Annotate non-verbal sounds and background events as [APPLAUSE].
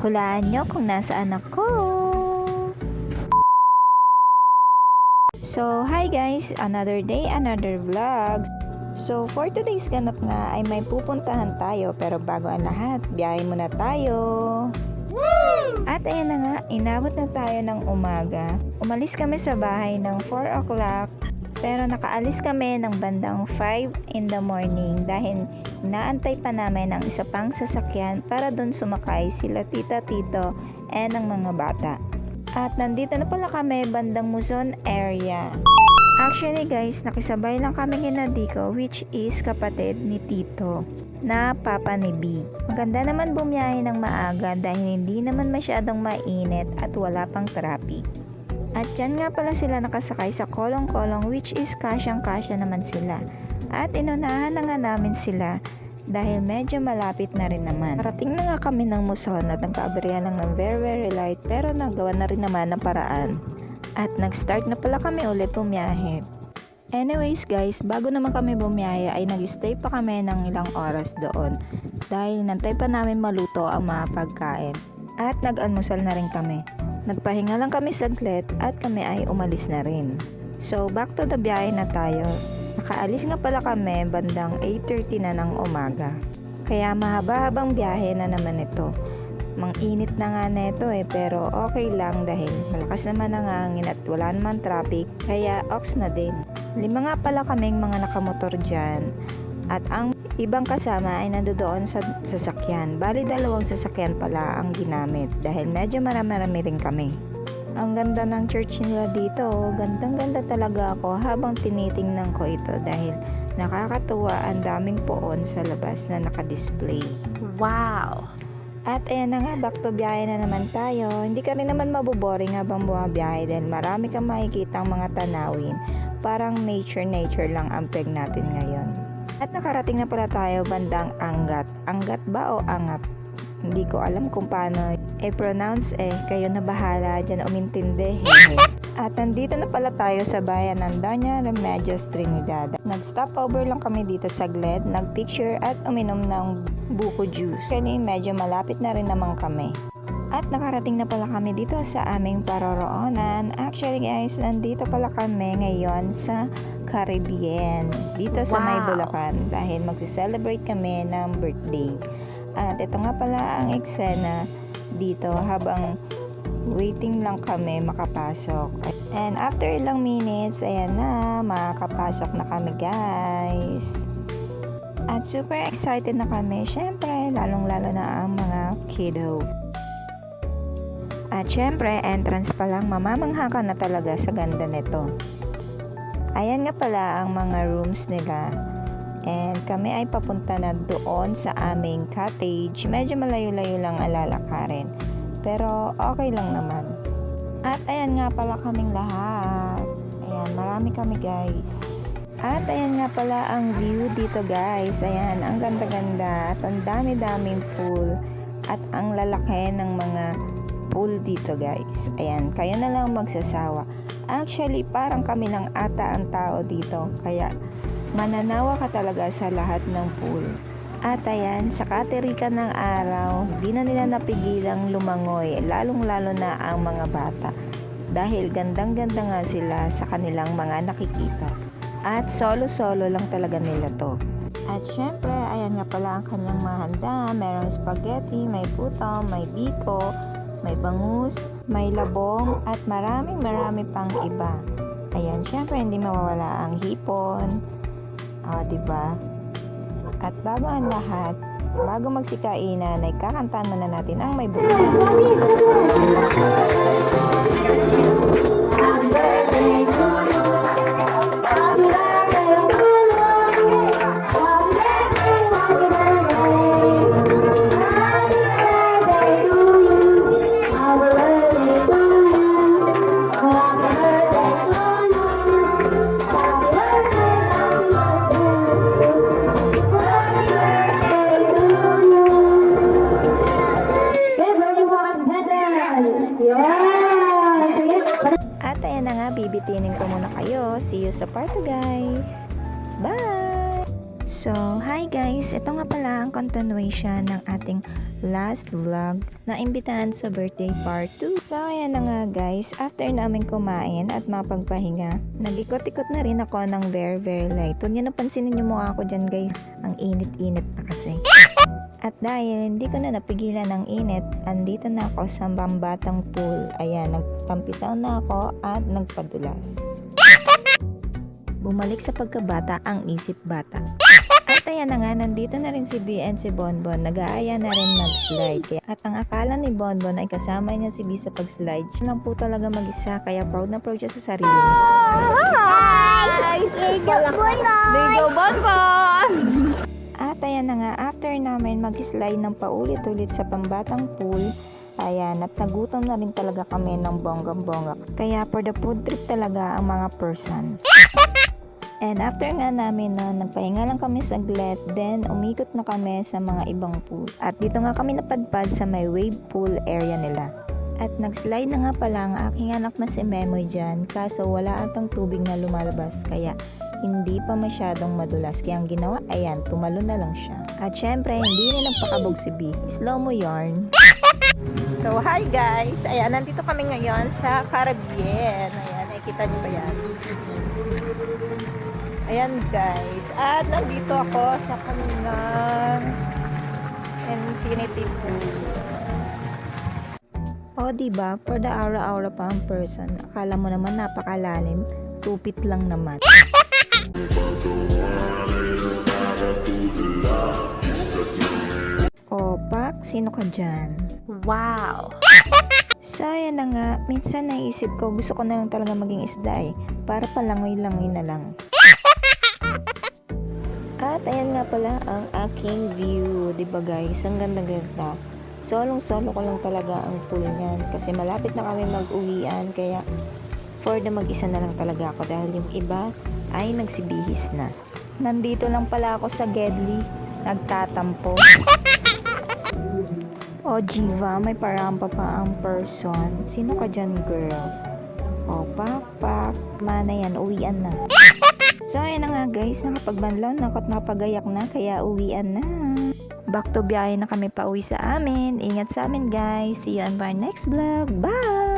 Hulaan nyo kung nasaan ako. So, hi guys! Another day, another vlog. So, for today's ganap nga ay may pupuntahan tayo pero bago ang lahat, biyahe muna tayo. At ayan na nga, inabot na tayo ng umaga. Umalis kami sa bahay ng 4 o'clock pero nakaalis kami ng bandang 5 in the morning dahil naantay pa namin ang isa pang sasakyan para doon sumakay sila tita tito and ang mga bata. At nandito na pala kami bandang Muson area. Actually guys, nakisabay lang kami kina Dico which is kapatid ni Tito na papa ni B. Maganda naman bumiyahe ng maaga dahil hindi naman masyadong mainit at wala pang traffic. At dyan nga pala sila nakasakay sa kolong-kolong which is kasyang-kasya naman sila. At inunahan na nga namin sila dahil medyo malapit na rin naman. Parating na nga kami ng Muson at nagkaaberya lang ng very very light pero nagawa na rin naman ng paraan. At nag-start na pala kami ulit bumiyahe. Anyways guys, bago naman kami bumiyahe ay nag-stay pa kami ng ilang oras doon dahil nantay pa namin maluto ang mga pagkain. At nag-almusal na rin kami. Nagpahinga lang kami saglit at kami ay umalis na rin. So back to the biyahe na tayo. Nakaalis nga pala kami bandang 8.30 na ng umaga. Kaya mahaba-habang biyahe na naman ito. Mang-init na nga neto eh pero okay lang dahil malakas naman ang hangin at wala naman traffic kaya ox na din. Lima nga pala kaming mga nakamotor dyan at ang ibang kasama ay nandoon sa sasakyan. Bali dalawang sasakyan pala ang ginamit dahil medyo marami-rami rin kami. Ang ganda ng church nila dito, gandang-ganda talaga ako habang tinitingnan ko ito dahil nakakatuwa ang daming poon sa labas na nakadisplay. Wow! At ayan na nga, back to biyahe na naman tayo. Hindi ka rin naman mabuboring habang bumabiyahe dahil marami kang makikita mga tanawin. Parang nature-nature lang ang peg natin ngayon. At nakarating na pala tayo bandang Angat. Angat ba o Angat? Hindi ko alam kung paano i-pronounce eh. Kayo na bahala dyan umintindi. [LAUGHS] At nandito na pala tayo sa bayan ng Doña Remedios Trinidad. Nag-stop over lang kami dito sa Gled, nag-picture at uminom ng buko juice. Actually, medyo malapit na rin naman kami. At nakarating na pala kami dito sa aming paroroonan. Actually guys, nandito pala kami ngayon sa Caribbean. Dito sa May Wow. Bulacan dahil magse-celebrate kami ng birthday. At ito nga pala ang eksena dito habang waiting lang kami makapasok. And after ilang minutes, ayan na, makakapasok na kami guys. At super excited na kami, syempre, lalong-lalo na ang mga kiddo. At syempre, entrance pa lang, mamamangha ka na talaga sa ganda nito. Ayan nga pala ang mga rooms nila. And kami ay papunta na doon sa aming cottage. Medyo malayo-layo lang ang lalakarin. Pero okay lang naman. At ayan nga pala kaming lahat. Ayan, marami kami guys. At ayan nga pala ang view dito guys. Ayan, ang ganda-ganda. At ang dami-daming pool. At ang lalaki ng mga pool dito guys. Ayan, kayo na lang magsasawa. Actually, parang kami lang ata ang tao dito. Kaya mananawa ka talaga sa lahat ng pool. At ayan, sa katerikan ng araw, di na nila napigilang lumangoy, lalong-lalo na ang mga bata. Dahil gandang-ganda nga sila sa kanilang mga nakikita. At solo-solo lang talaga nila to. At syempre, ayan nga pala ang kanyang mahanda. Merong spaghetti, may puto, may biko, may bangus, may labong, at maraming marami pang iba. Ayan, syempre hindi mawawala ang hipon. O, di ba? At bago ang lahat, bago magsikainan, ay kakantaan muna natin ang may buka. Bibitinin ko muna kayo. See you sa part 2, guys. Bye! So, hi guys! Ito nga pala ang continuation ng ating last vlog na imbitahan sa birthday part 2. So, ayan na nga guys. After namin kumain at mapagpahinga, nag-ikot-ikot na rin ako ng very very light. Huwag nyo napansinin yung mukha ko dyan guys. Ang init-init na kasi. At dahil hindi ko na napigilan ng init, andito na ako sa Bambatang Pool. Ayan, nagtampisaw na ako at nagpadulas. Bumalik sa pagkabata ang isip bata. At ayan na nga, nandito na rin si B and si Bonbon. Nag-aaya na rin mag-slide. At ang akala ni Bonbon ay kasama niya si B sa pag-slide. Siya lang po talaga mag-isa, kaya proud na proud siya sa sarili niya. Hi! Ligo Bonbon! At ayan na nga, after namin mag-slide ng paulit-ulit sa pambatang pool, ayan, at nagutom na rin talaga kami ng bonggang-bongga. Kaya for the food trip talaga ang mga person. [LAUGHS] And after nga namin nun, nagpahinga lang kami saglit, then umikot na kami sa mga ibang pool. At dito nga kami napadpad sa may wave pool area nila. At nag-slide na nga pala ang aking anak na si Memo dyan, kaso wala atang tubig na lumalabas, kaya hindi pa masyadong madulas. Kaya ang ginawa, ayan, tumalo na lang siya. At syempre, hindi rin nagpakabog si B. Slow mo yarn. So, hi guys! Ayan, nandito kami ngayon sa Caribbean. Ayan, nakikita niyo ba yan? Ayan guys. At nandito ako sa kanilang infinity pool. O, di ba? For the aura-aura pa ang person. Akala mo naman napakalalim. Tupit lang naman. Sino ka dyan? Wow! So, ayan na nga. Minsan naisip ko, gusto ko na lang talaga maging isda eh. Para palangoy-langoy na lang. At ayan nga pala ang aking view. ba guys? Ang ganda-ganda. Solong-solo ko lang talaga ang pool niyan. Kasi malapit na kami mag-uwian. Kaya for the mag-isa na lang talaga ako. Dahil yung iba ay nagsibihis na. Nandito lang pala ako sa Gedli. Nagtatampo. O Jiva, may parampa pa ang person. Sino ka dyan, girl? O, pak, pak. Mana yan, uwian na. So, ayan na nga guys, nakapagbanlaw na at nakapagayak na, kaya uwian na. Back to biyahe na kami pa uwi sa amin. Ingat sa amin guys. See you on our next vlog. Bye!